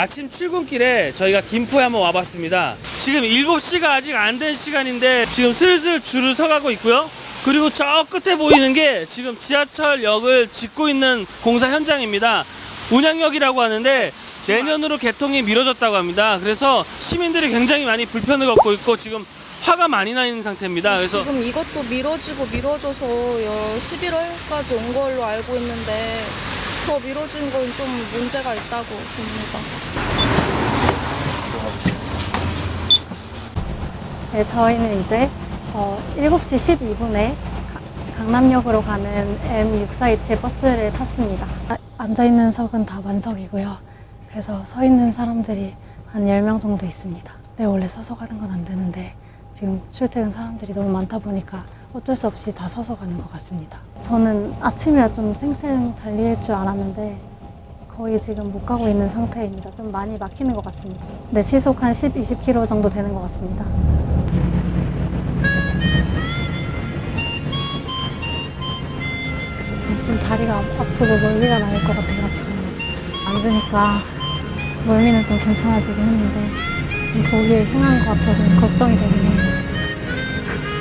아침 출근길에 저희가 김포에 한번 와봤습니다. 지금 7시가 아직 안 된 시간인데 지금 슬슬 줄을 서가고 있고요. 그리고 저 끝에 보이는 게 지금 지하철역을 짓고 있는 공사 현장입니다. 운양역이라고 하는데 내년으로 개통이 미뤄졌다고 합니다. 그래서 시민들이 굉장히 많이 불편을 겪고 있고 지금 화가 많이 나 있는 상태입니다. 그래서 지금 이것도 미뤄지고 미뤄져서 11월까지 온 걸로 알고 있는데 더 미뤄진 건 좀 문제가 있다고 봅니다. 네, 저희는 이제 어, 7시 12분에 강남역으로 가는 M647 버스를 탔습니다. 아, 앉아있는 석은 다 만석이고요. 그래서 서 있는 사람들이 한 10명 정도 있습니다. 네, 원래 서서 가는 건 안 되는데 지금 출퇴근 사람들이 너무 많다 보니까 어쩔 수 없이 다 서서 가는 것 같습니다. 저는 아침이라 좀 쌩쌩 달릴 줄 알았는데 거의 지금 못 가고 있는 상태입니다. 좀 많이 막히는 것 같습니다. 네, 시속 한 10, 20km 정도 되는 것 같습니다. 지금 좀 다리가 아- 아프고 멀미가 날 것 같아가지고 앉으니까 멀미는 좀 괜찮아지긴 했는데 좀 거기에 향한 것 같아서 걱정이 되긴 해요.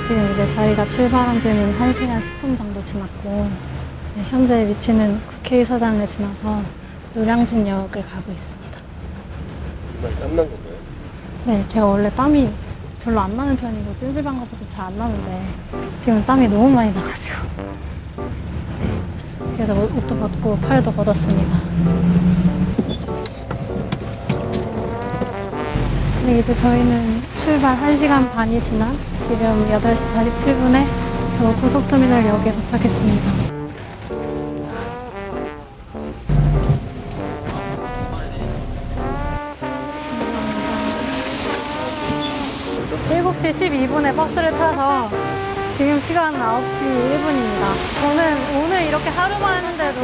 지금 이제 저희가 출발한 지는 1시간 10분 정도 지났고 네, 현재 위치는 국회의사당을 지나서 노량진역을 가고 있습니다. 많이 땀난 건가요? 네, 제가 원래 땀이 별로 안 나는 편이고 찜질방 가서도 잘 안 나는데 지금 땀이 너무 많이 나가지고 네, 그래서 옷- 옷도 벗고 팔도 걷었습니다. 네, 이제 저희는 출발 1시간 반이 지난 지금 8시 47분에 겨우 고속터미널역에 도착했습니다. 일곱 시 12분에 버스를 타서 지금 시간은 9시 1분입니다. 저는 오늘 이렇게 하루만 했는데도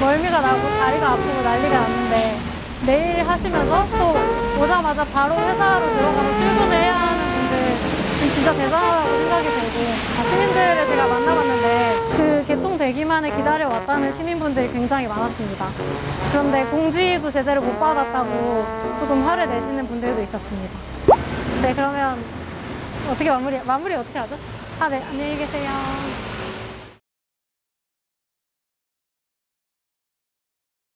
멀미가 나고 다리가 아프고 난리가 났는데 내일 하시면서 또 오자마자 바로 회사로 들어가서 출근을 해야 하는 분들 진짜 대단하다고 생각이 들고 아, 시민들을 제가 만나봤는데 그 개통되기만을 기다려왔다는 시민분들이 굉장히 많았습니다. 그런데 공지도 제대로 못 받았다고 조금 화를 내시는 분들도 있었습니다. 네, 그러면 어떻게 마무리, 마무리 어떻게 하죠? 아, 네, 안녕히 계세요.